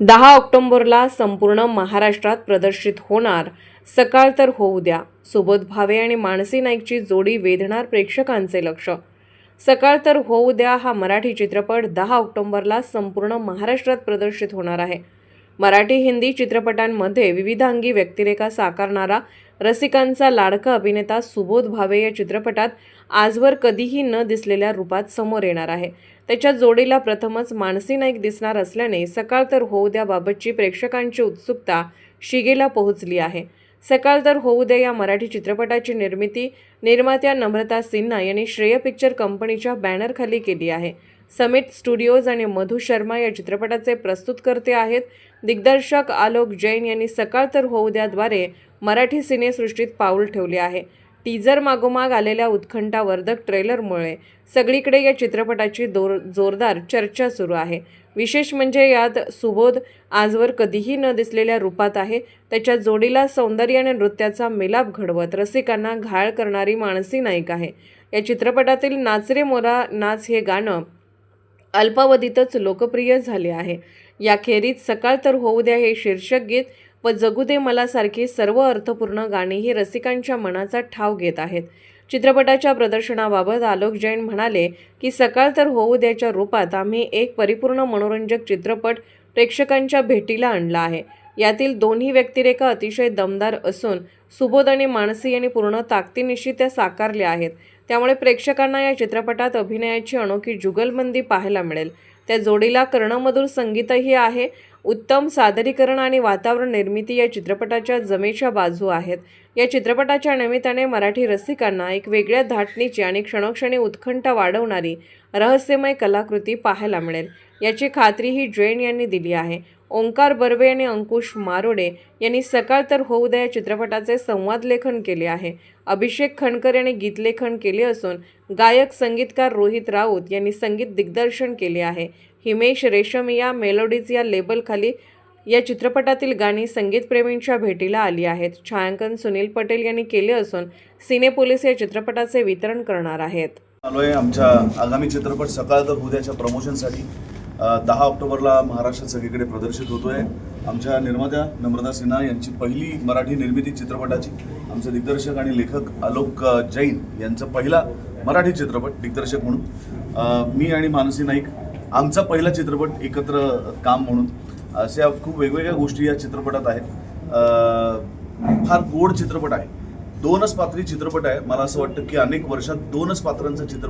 दहा ऑक्टोंबरला संपूर्ण महाराष्ट्रात प्रदर्शित होणार सकाळ तर होऊ द्या. सुबोध भावे आणि मानसी नाईकची जोडी वेधणार प्रेक्षकांचे लक्ष. सकाळ तर होऊ द्या हा मराठी चित्रपट दहा ऑक्टोंबरला संपूर्ण महाराष्ट्रात प्रदर्शित होणार आहे. मराठी हिंदी चित्रपटांमध्ये विविधांगी व्यक्तिरेखा साकारणारा रसिकांचा लाडका अभिनेता सुबोध भावे या चित्रपटात आजवर कधीही न दिसलेल्या रूपात समोर येणार आहे. त्याच्या जोडीला प्रथमच मानसी नाईक दिसणार असल्याने सकाळ तर होऊ द्याबाबतची प्रेक्षकांची उत्सुकता शिगेला पोहोचली आहे. सकाळ तर होऊ दे या मराठी चित्रपटाची निर्मिती. निर्मात्या नम्रता सिन्हा यांनी श्रेय पिक्चर कंपनीच्या बॅनरखाली केली आहे. समिट स्टुडिओज आणि मधु शर्मा या चित्रपटाचे प्रस्तुतकर्ते आहेत. दिग्दर्शक आलोक जैन यांनी सकाळ तर होऊ द्याद्वारे मराठी सिनेसृष्टीत पाऊल ठेवले आहे. टीजर मागोमाग आलेल्या उत्कंठावर्धक ट्रेलरमुळे सगळीकडे या चित्रपटाची दोर जोरदार चर्चा सुरू आहे. विशेष म्हणजे यात सुबोध आजवर कधीही न दिसलेल्या रूपात आहे. त्याच्या जोडीला सौंदर्य आणि नृत्याचा मिलाप घडवत रसिकांना घाळ करणारी मानसी नाईक आहे. या चित्रपटातील नाचरे मोरा नाच हे गाणं अल्पावधीतच लोकप्रिय झाले आहे. याखेरीज सकाळ तर होऊ द्या हे शीर्षक गीत व जगू दे मला सारखी सर्व अर्थपूर्ण गाणीही रसिकांच्या मनाचा ठाव घेत आहेत. चित्रपटाच्या प्रदर्शनाबाबत आलोक जैन म्हणाले की सकाळ तर होऊ द्याच्या रूपात आम्ही एक परिपूर्ण मनोरंजक चित्रपट प्रेक्षकांच्या भेटीला आणला आहे. यातील दोन्ही व्यक्तिरेखा अतिशय दमदार असून सुबोध आणि मानसी यांनी पूर्ण ताकदीनिशी त्या साकारल्या आहेत. त्यामुळे प्रेक्षकांना या चित्रपटात अभिनयाची अनोखी जुगलबंदी पाहायला मिळेल. त्या जोडीला कर्णमधुर संगीतही आहे. उत्तम सादरीकरण आणि वातावरण निर्मिती या चित्रपटाच्या जमेच्या बाजू आहेत. या चित्रपटाच्या निमित्ताने मराठी रसिकांना एक वेगळ्या धाटणीची आणि क्षणोक्षणी उत्कंठा वाढवणारी रहस्यमय कलाकृती पाहायला मिळेल. याची खात्रीही जैन यांनी दिली आहे. ओंकार बर्वे आणि अंकुश मारोडे यांनी सकाळ तर होऊ द्या या चित्रपटाचे संवाद लेखन केले आहे. अभिषेक खणकर यांनी गीतलेखन केले असून गायक संगीतकार रोहित राऊत यांनी संगीत दिग्दर्शन केले आहे. हिमेश रेशमिया मेलोडीज या लेबलखाली या चित्रपटातील गाणी संगीतप्रेमींच्या भेटीला आली आहेत. छायांकन सुनील पटेल यांनी केले असून सिनेपोलिस या चित्रपटाचे वितरण करणार आहेत. आलोय आमच्या आगामी चित्रपट सकाळ तर उद्याच्या प्रमोशनसाठी दहा ऑक्टोबरला महाराष्ट्रात सगळीकडे प्रदर्शित होतोय. आमच्या निर्मात्या नम्रता सिन्हा यांची पहिली मराठी निर्मिती चित्रपटाची आमचे दिग्दर्शक आणि लेखक आलोक जैन यांचा पहिला मराठी चित्रपट दिग्दर्शक म्हणून मी आणि मानसी नाईक आमचा पहिला चित्रपट एकत्र काम म्हणून. अशा खूप वेगवेगळ्या गोष्टी या चित्रपटात आहेत. फार गोड चित्रपट आहे. दोनच पात्री चित्रपट आहे. मला असं वाटतं की अनेक वर्षात दोनच पात्रांचा चित्रपट